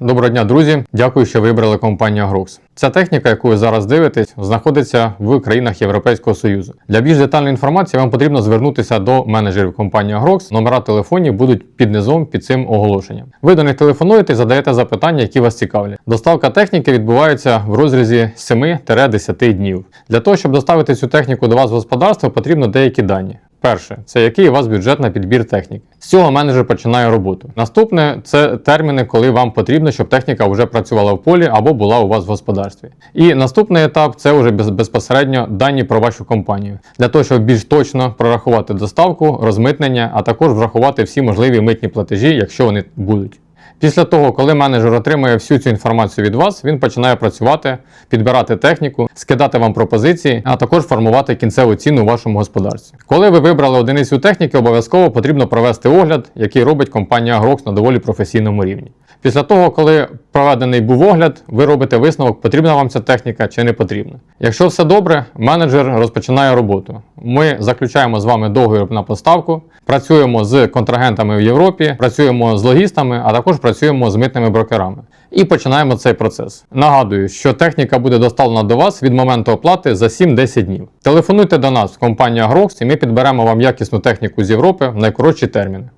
Доброго дня, друзі! Дякую, що вибрали компанію Agrox. Ця техніка, яку ви зараз дивитесь, знаходиться в країнах Європейського Союзу. Для більш детальної інформації вам потрібно звернутися до менеджерів компанії Agrox. Номера телефонів будуть під низом під цим оголошенням. Ви до них телефонуєте задаєте запитання, які вас цікавлять. Доставка техніки відбувається в розрізі 7-10 днів. Для того, щоб доставити цю техніку до вас в господарство, потрібно деякі дані. Перше, це який у вас бюджет на підбір техніки. З цього менеджер починає роботу. Наступне це терміни, коли вам потрібно, щоб техніка вже працювала в полі або була у вас в господарстві. І наступний етап це вже без- безпосередньо дані про вашу компанію, для того, щоб більш точно прорахувати доставку, розмитнення, а також врахувати всі можливі митні платежі, якщо вони будуть. Після того, коли менеджер отримує всю цю інформацію від вас, він починає працювати, підбирати техніку, скидати вам пропозиції, а також формувати кінцеву ціну у вашому господарстві. Коли ви вибрали одиницю техніки, обов'язково потрібно провести огляд, який робить компанія Agrox на доволі професійному рівні. Після того, коли проведений був огляд, ви робите висновок, потрібна вам ця техніка чи не потрібна. Якщо все добре, менеджер розпочинає роботу. Ми заключаємо з вами договір на поставку, працюємо з контрагентами в Європі, працюємо з логістами, а також працюємо з митними брокерами. І починаємо цей процес. Нагадую, що техніка буде доставлена до вас від моменту оплати за 7-10 днів. Телефонуйте до нас в компанію Agrox і ми підберемо вам якісну техніку з Європи в найкоротші терміни.